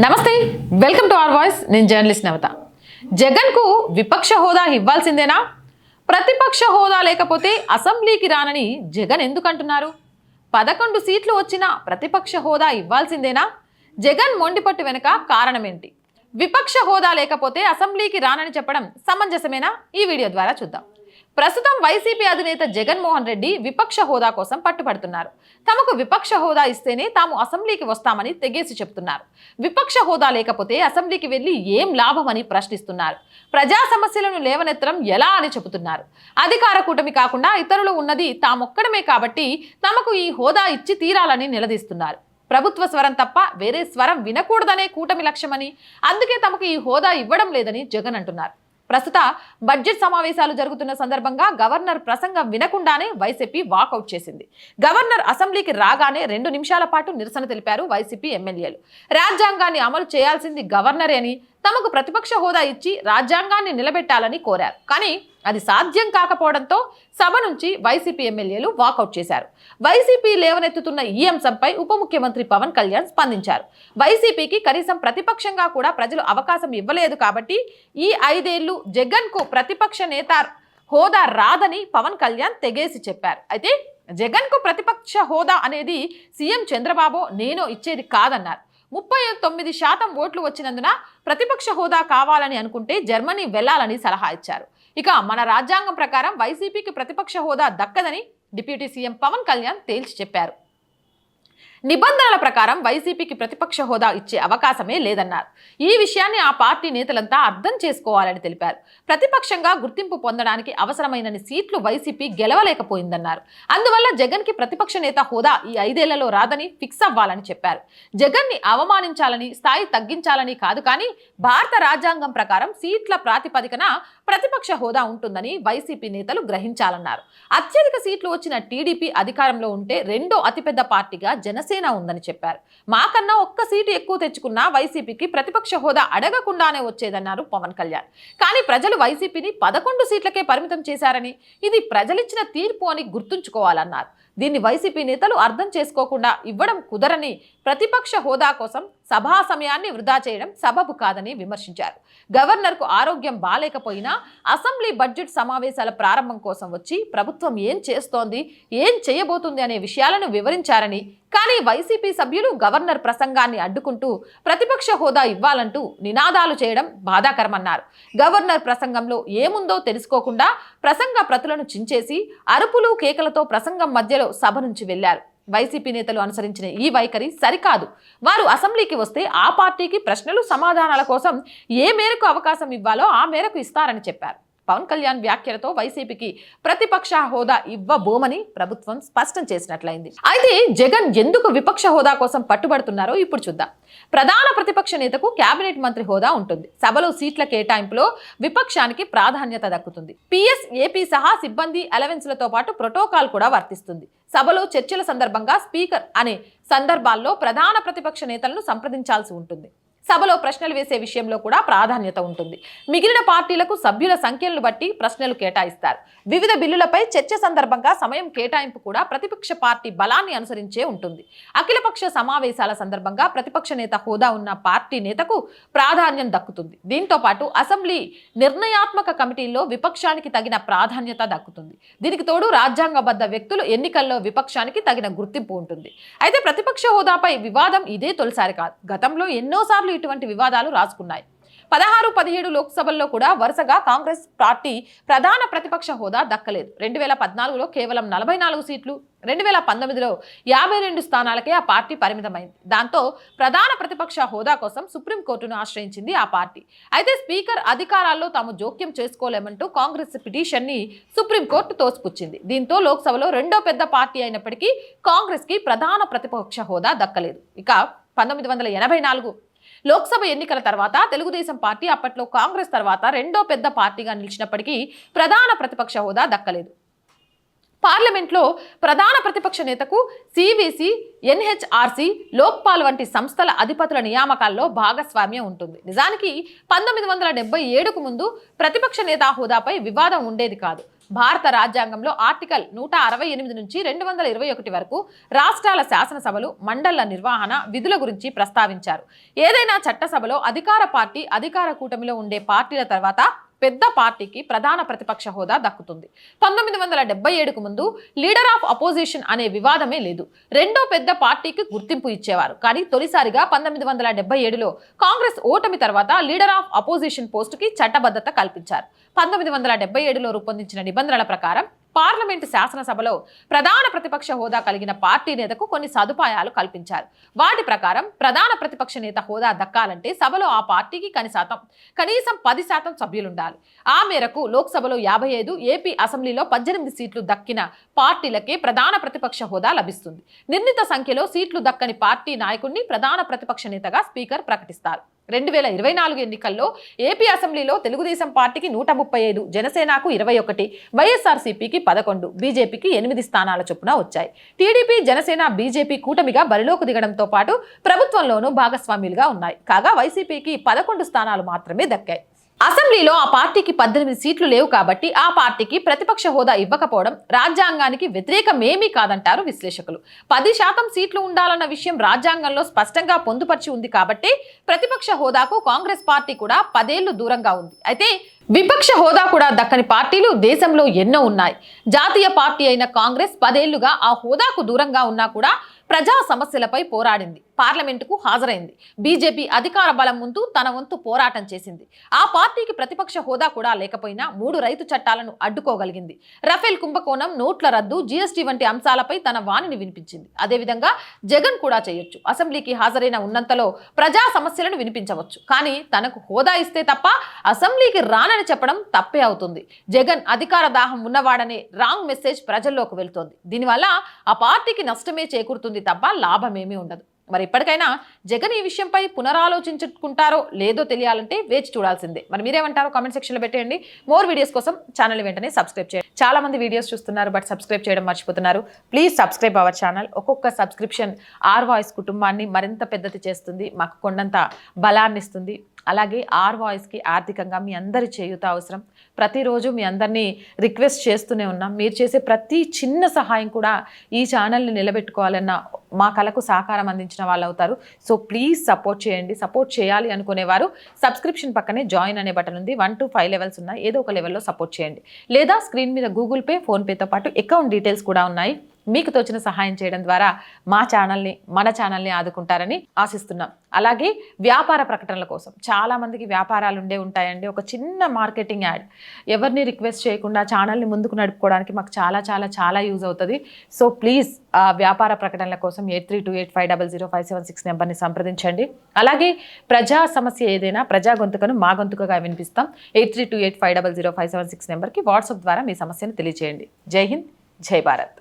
Namaste welcome to our voice. నేను journalist నవత. జగన్కు విపక్ష హోదా ఇవ్వాల్సిందేనా? ప్రతిపక్ష హోదా లేకపోతే అసెంబ్లీకి రానని జగన్ ఎందుకంటున్నారు? పదకొండు సీట్లు వచ్చిన ప్రతిపక్ష హోదా ఇవ్వాల్సిందేనా? జగన్ మొండిపట్టు వెనుక కారణమేంటి? విపక్ష హోదా లేకపోతే అసెంబ్లీకి రానని చెప్పడం సమంజసమేనా? ఈ వీడియో ద్వారా చూద్దాం. ప్రస్తుతం వైసీపీ అధినేత జగన్మోహన్ రెడ్డి విపక్ష హోదా కోసం పట్టుపడుతున్నారు తమకు విపక్ష హోదా ఇస్తేనే తాము అసెంబ్లీకి వస్తామని తెగేసి చెప్తున్నారు. విపక్ష హోదా లేకపోతే అసెంబ్లీకి వెళ్ళి ఏం లాభమని ప్రశ్నిస్తున్నారు. ప్రజా సమస్యలను లేవనెత్తడం ఎలా అని చెబుతున్నారు. అధికార కూటమి కాకుండా ఇతరులు ఉన్నది తామొక్కడమే కాబట్టి తమకు ఈ హోదా ఇచ్చి తీరాలని నిలదీస్తున్నారు. ప్రభుత్వ స్వరం తప్ప వేరే స్వరం వినకూడదనే కూటమి లక్ష్యమని అందుకే తమకు ఈ హోదా ఇవ్వడం లేదని జగన్ అంటున్నారు. ప్రస్తుత బడ్జెట్ సమావేశాలు జరుగుతున్న సందర్భంగా గవర్నర్ ప్రసంగం వినకుండానే వైసీపీ వాకౌట్ చేసింది. గవర్నర్ అసెంబ్లీకి రాగానే రెండు నిమిషాల పాటు నిరసన తెలిపారు వైసీపీ ఎమ్మెల్యేలు. రాజ్యాంగాన్ని అమలు చేయాల్సింది గవర్నరే అని తమకు ప్రతిపక్ష హోదా ఇచ్చి రాజ్యాంగాన్ని నిలబెట్టాలని కోరారు. కానీ అది సాధ్యం కాకపోవడంతో సభ నుంచి వైసీపీ ఎమ్మెల్యేలు వాకౌట్ చేశారు. వైసీపీ లేవనెత్తుతున్న ఈ అంశంపై ఉప ముఖ్యమంత్రి పవన్ కళ్యాణ్ స్పందించారు. వైసీపీకి కనీసం ప్రతిపక్షంగా కూడా ప్రజలు అవకాశం ఇవ్వలేదు కాబట్టి ఈ ఐదేళ్ళు జగన్కు ప్రతిపక్ష నేత హోదా రాదని పవన్ కళ్యాణ్ తెగేసి చెప్పారు. అయితే జగన్కు ప్రతిపక్ష హోదా అనేది సీఎం చంద్రబాబు నేను ఇచ్చేది కాదన్నారు. ముప్పై తొమ్మిది శాతం ఓట్లు వచ్చినందున ప్రతిపక్ష హోదా కావాలని అనుకుంటే జర్మనీ వెళ్ళాలని సలహా ఇచ్చారు. ఇక మన రాజ్యాంగం ప్రకారం వైసీపీకి ప్రతిపక్ష హోదా దక్కదని డిప్యూటీ సీఎం పవన్ కళ్యాణ్ తేల్చి చెప్పారు. నిబంధనల ప్రకారం వైసీపీకి ప్రతిపక్ష హోదా ఇచ్చే అవకాశమే లేదన్నారు. ఈ విషయాన్ని ఆ పార్టీ నేతలంతా అర్థం చేసుకోవాలని తెలిపారు. ప్రతిపక్షంగా గుర్తింపు పొందడానికి అవసరమైన సీట్లు వైసీపీ గెలవలేకపోయిందన్నారు. అందువల్ల జగన్కి ప్రతిపక్ష నేత హోదా ఈ ఐదేళ్ళలో రాదని ఫిక్స్ అవ్వాలని చెప్పారు. జగన్ని అవమానించాలని స్థాయి తగ్గించాలని కాదు కానీ భారత రాజ్యాంగం ప్రకారం సీట్ల ప్రాతిపదికన ప్రతిపక్ష హోదా ఉంటుందని వైసీపీ నేతలు గ్రహించాలన్నారు. అత్యధిక సీట్లు వచ్చిన టీడీపీ అధికారంలో ఉంటే రెండో అతిపెద్ద పార్టీగా జనసేన ఉందని చెప్పారు. మాకన్నా ఒక్క సీటు ఎక్కువ తెచ్చుకున్నా వైసీపీకి ప్రతిపక్ష హోదా అడగకుండానే వచ్చేదన్నారు పవన్ కళ్యాణ్. కానీ ప్రజలు వైసీపీని పదకొండు సీట్లకే పరిమితం చేశారని ఇది ప్రజలిచ్చిన తీర్పు అని గుర్తుంచుకోవాలన్నారు. దీన్ని వైసీపీ నేతలు అర్థం చేసుకోకుండా ఇవ్వడం కుదరని ప్రతిపక్ష హోదా కోసం సభా సమయాన్ని వృధా చేయడం సబబు కాదని విమర్శించారు. గవర్నర్కు ఆరోగ్యం బాలేకపోయినా అసెంబ్లీ బడ్జెట్ సమావేశాల ప్రారంభం కోసం వచ్చి ప్రభుత్వం ఏం చేస్తోంది ఏం చేయబోతుంది అనే విషయాలను వివరించారని కానీ వైసీపీ సభ్యులు గవర్నర్ ప్రసంగాన్ని అడ్డుకుంటూ ప్రతిపక్ష హోదా ఇవ్వాలంటూ నినాదాలు చేయడం బాధాకరమన్నారు. గవర్నర్ ప్రసంగంలో ఏముందో తెలుసుకోకుండా ప్రసంగ ప్రతులను చించేసి అరుపులు కేకలతో ప్రసంగం మధ్యలో సభ నుంచి వెళ్ళారు వైసీపీ నేతలు అనుసరించిన ఈ వైఖరి సరికాదు. వారు అసెంబ్లీకి వస్తే ఆ పార్టీకి ప్రశ్నలు సమాధానాల కోసం ఏ మేరకు అవకాశం ఇవ్వాలో ఆ మేరకు ఇస్తారని చెప్పారు. పవన్ కళ్యాణ్ వ్యాఖ్యలతో వైసీపీకి ప్రతిపక్ష హోదా ఇవ్వబోమని ప్రభుత్వం స్పష్టం చేసినట్లయింది. అయితే జగన్ ఎందుకు విపక్ష హోదా కోసం పట్టుబడుతున్నారో ఇప్పుడు చూద్దాం. ప్రధాన ప్రతిపక్ష నేతకు కేబినెట్ మంత్రి హోదా ఉంటుంది. సభలో సీట్ల కేటాయింపులో విపక్షానికి ప్రాధాన్యత దక్కుతుంది. పిఎస్ ఏపీ సహా సిబ్బంది అలవెన్స్లతో పాటు ప్రోటోకాల్ కూడా వర్తిస్తుంది. సభలో చర్చల సందర్భంగా స్పీకర్ అనే సందర్భాల్లో ప్రధాన ప్రతిపక్ష నేతలను సంప్రదించాల్సి ఉంటుంది. సభలో ప్రశ్నలు వేసే విషయంలో కూడా ప్రాధాన్యత ఉంటుంది. మిగిలిన పార్టీలకు సభ్యుల సంఖ్యలను బట్టి ప్రశ్నలు కేటాయిస్తారు. వివిధ బిల్లులపై చర్చ సందర్భంగా సమయం కేటాయింపు కూడా ప్రతిపక్ష పార్టీ బలాన్ని అనుసరించే ఉంటుంది. అఖిలపక్ష సమావేశాల సందర్భంగా ప్రతిపక్ష నేత హోదా ఉన్న పార్టీ నేతకు ప్రాధాన్యం దక్కుతుంది. దీంతో పాటు అసెంబ్లీ నిర్ణయాత్మక కమిటీల్లో విపక్షానికి తగిన ప్రాధాన్యత దక్కుతుంది. దీనికి తోడు రాజ్యాంగబద్ధ వ్యక్తులు ఎన్నికల్లో విపక్షానికి తగిన గుర్తింపు ఉంటుంది. అయితే ప్రతిపక్ష హోదాపై వివాదం ఇదే తొలిసారి కాదు. గతంలో ఎన్నోసార్లు ఇటువంటి వివాదాలు రాసుకున్నాయి. పదహారు పదిహేడు లోక్సభల్లో కూడా వరుసగా కాంగ్రెస్ పార్టీ ప్రధాన ప్రతిపక్ష హోదా దక్కలేదు. రెండు వేల పద్నాలుగులో కేవలం నలభై నాలుగు సీట్లు రెండు వేల పంతొమ్మిదిలో యాభై రెండు స్థానాలకే ఆ పార్టీ పరిమితమైంది. దాంతో ప్రధాన ప్రతిపక్ష హోదా కోసం సుప్రీంకోర్టును ఆశ్రయించింది ఆ పార్టీ. అయితే స్పీకర్ అధికారాల్లో తాము జోక్యం చేసుకోలేమంటూ కాంగ్రెస్ పిటిషన్ని సుప్రీంకోర్టు తోసిపుచ్చింది. దీంతో లోక్సభలో రెండో పెద్ద పార్టీ అయినప్పటికీ కాంగ్రెస్కి ప్రధాన ప్రతిపక్ష హోదా దక్కలేదు. ఇక పంతొమ్మిది వందల ఎనభై నాలుగు లోక్సభ ఎన్నికల తర్వాత తెలుగుదేశం పార్టీ అప్పట్లో కాంగ్రెస్ తర్వాత రెండో పెద్ద పార్టీగా నిలిచినప్పటికీ ప్రధాన ప్రతిపక్ష హోదా దక్కలేదు. పార్లమెంట్లో ప్రధాన ప్రతిపక్ష నేతకు సివిసి ఎన్హెచ్ఆర్సి లోక్పాల్ వంటి సంస్థల అధిపతుల నియామకాల్లో భాగస్వామ్యం ఉంటుంది. నిజానికి పంతొమ్మిది వందల డెబ్బై ఏడుకు ముందు ప్రతిపక్ష నేత హోదాపై వివాదం ఉండేది కాదు. భారత రాజ్యాంగంలో ఆర్టికల్ నూట అరవై ఎనిమిది నుంచి రెండు వందల ఇరవై ఒకటి వరకు రాష్ట్రాల శాసనసభలు మండళ్ళ నిర్వహణ విధుల గురించి ప్రస్తావించారు. ఏదైనా చట్టసభలో అధికార పార్టీ అధికార కూటమిలో ఉండే పార్టీల తర్వాత పెద్ద పార్టీకి ప్రధాన ప్రతిపక్ష హోదా దక్కుతుంది. పంతొమ్మిది వందల డెబ్బై ఏడుకు ముందు లీడర్ ఆఫ్ అపోజిషన్ అనే వివాదమే లేదు. రెండో పెద్ద పార్టీకి గుర్తింపు ఇచ్చేవారు. కానీ తొలిసారిగా పంతొమ్మిది వందల డెబ్బై ఏడులో కాంగ్రెస్ ఓటమి తర్వాత లీడర్ ఆఫ్ అపోజిషన్ పోస్టుకి చట్టబద్ధత కల్పించారు. పంతొమ్మిది వందల డెబ్బై ఏడులో రూపొందించిన నిబంధనల ప్రకారం పార్లమెంటు శాసనసభలో ప్రధాన ప్రతిపక్ష హోదా కలిగిన పార్టీ నేతకు కొన్ని సదుపాయాలు కల్పించారు. వాటి ప్రకారం ప్రధాన ప్రతిపక్ష నేత హోదా దక్కాలంటే సభలో ఆ పార్టీకి కనీసం కనీసం పది శాతం సభ్యులుండాలి. ఆ మేరకు లోక్సభలో యాభై ఐదు ఏపీ అసెంబ్లీలో పద్దెనిమిది సీట్లు దక్కిన పార్టీలకే ప్రధాన ప్రతిపక్ష హోదా లభిస్తుంది. నిర్ణీత సంఖ్యలో సీట్లు దక్కని పార్టీ నాయకుడిని ప్రధాన ప్రతిపక్ష నేతగా స్పీకర్ ప్రకటిస్తారు. రెండు వేల ఇరవై నాలుగు ఎన్నికల్లో ఏపీ అసెంబ్లీలో తెలుగుదేశం పార్టీకి నూట ముప్పై ఐదు జనసేనకు ఇరవై ఒకటి వైఎస్ఆర్సీపీకి పదకొండు బీజేపీకి ఎనిమిది స్థానాల చొప్పున వచ్చాయి. టీడీపీ జనసేన బీజేపీ కూటమిగా బరిలోకి దిగడంతో పాటు ప్రభుత్వంలోనూ భాగస్వామ్యులుగా ఉన్నాయి. కాగా వైసీపీకి పదకొండు స్థానాలు మాత్రమే దక్కాయి. అసెంబ్లీలో ఆ పార్టీకి పద్దెనిమిది సీట్లు లేవు కాబట్టి ఆ పార్టీకి ప్రతిపక్ష హోదా ఇవ్వకపోవడం రాజ్యాంగానికి వ్యతిరేకమేమీ కాదంటారు విశ్లేషకులు. పది శాతం సీట్లు ఉండాలన్న విషయం రాజ్యాంగంలో స్పష్టంగా పొందుపరిచి ఉంది కాబట్టి ప్రతిపక్ష హోదాకు కాంగ్రెస్ పార్టీ కూడా పదేళ్ళు దూరంగా ఉంది. అయితే విపక్ష హోదా కూడా దక్కని పార్టీలు దేశంలో ఎన్నో ఉన్నాయి. జాతీయ పార్టీ అయిన కాంగ్రెస్ పదేళ్ళుగా ఆ హోదాకు దూరంగా ఉన్నా కూడా ప్రజా సమస్యలపై పోరాడింది. పార్లమెంటుకు హాజరైంది. బీజేపీ అధికార బలం ముందు తన వంతు పోరాటం చేసింది. ఆ పార్టీకి ప్రతిపక్ష హోదా కూడా లేకపోయినా మూడు రైతు చట్టాలను అడ్డుకోగలిగింది. రఫేల్ కుంభకోణం నోట్ల రద్దు జీఎస్టీ వంటి అంశాలపై తన వాణిని వినిపించింది. అదేవిధంగా జగన్ కూడా చేయొచ్చు. అసెంబ్లీకి హాజరైన ఉన్నంతలో ప్రజా సమస్యలను వినిపించవచ్చు. కానీ తనకు హోదా ఇస్తే తప్ప అసెంబ్లీకి రానని చెప్పడం తప్పే అవుతుంది. జగన్ అధికార దాహం ఉన్నవాడనే రాంగ్ మెసేజ్ ప్రజల్లోకి వెళ్తోంది. దీనివల్ల ఆ పార్టీకి నష్టమే చేకూరుతుంది తప్ప లాభమేమీ ఉండదు. మరి ఇప్పటికైనా జగన్ ఈ విషయంపై పునరాలోచించుకుంటారో లేదో తెలియాలంటే వేచి చూడాల్సిందే. మరి మీరేమంటారో కామెంట్ సెక్షన్లో పెట్టేయండి. మోర్ వీడియోస్ కోసం ఛానల్ వెంటనే సబ్స్క్రైబ్ చేయండి. చాలా మంది వీడియోస్ చూస్తున్నారు బట్ సబ్స్క్రైబ్ చేయడం మర్చిపోతున్నారు. ప్లీజ్ సబ్స్క్రైబ్ అవర్ ఛానల్ ఒక్కొక్క సబ్స్క్రిప్షన్ ఆర్ వాయిస్ కుటుంబాన్ని మరింత పెద్దది చేస్తుంది మాకు కొండంత బలాన్ని ఇస్తుంది. అలాగే ఆర్ వాయిస్కి ఆర్థికంగా మీ అందరి చేయూత అవసరం. ప్రతిరోజు మీ అందరినీ రిక్వెస్ట్ చేస్తూనే ఉన్నాం. మీరు చేసే ప్రతి చిన్న సహాయం కూడా ఈ ఛానల్ని నిలబెట్టుకోవాలన్న మా కళకు సహకారం అందించిన వాళ్ళు అవుతారు. సో ప్లీజ్ సపోర్ట్ చేయండి. సపోర్ట్ చేయాలి అనుకునేవారు సబ్స్క్రిప్షన్ పక్కనే జాయిన్ అనే బటన్ ఉంది. వన్ టు ఫైవ్ లెవెల్స్ ఉన్నాయి. ఏదో ఒక లెవెల్లో సపోర్ట్ చేయండి. లేదా స్క్రీన్ మీద గూగుల్ పే ఫోన్పేతో పాటు అకౌంట్ డీటెయిల్స్ కూడా ఉన్నాయి. మీకు తోచిన సహాయం చేయడం ద్వారా మా ఛానల్ని మన ఛానల్ని ఆదుకుంటారని ఆశిస్తున్నాం. అలాగే వ్యాపార ప్రకటనల కోసం. చాలామందికి వ్యాపారాలు ఉండే ఉంటాయండి. ఒక చిన్న మార్కెటింగ్ యాడ్ ఎవరిని రిక్వెస్ట్ చేయకుండా ఛానల్ని ముందుకు నడుపుకోవడానికి మాకు చాలా చాలా చాలా యూజ్ అవుతుంది. సో ప్లీజ్ ఆ వ్యాపార ప్రకటనల కోసం eight three two eight five double zero five seven six నెంబర్ని సంప్రదించండి. అలాగే ప్రజా సమస్య ఏదైనా ప్రజా గొంతుకను మా గొంతుకగా వినిపిస్తాం. Eight three two eight five double zero five seven six నెంబర్కి వాట్సాప్ ద్వారా మీ సమస్యను తెలియజేయండి జై హింద్ జై భారత్.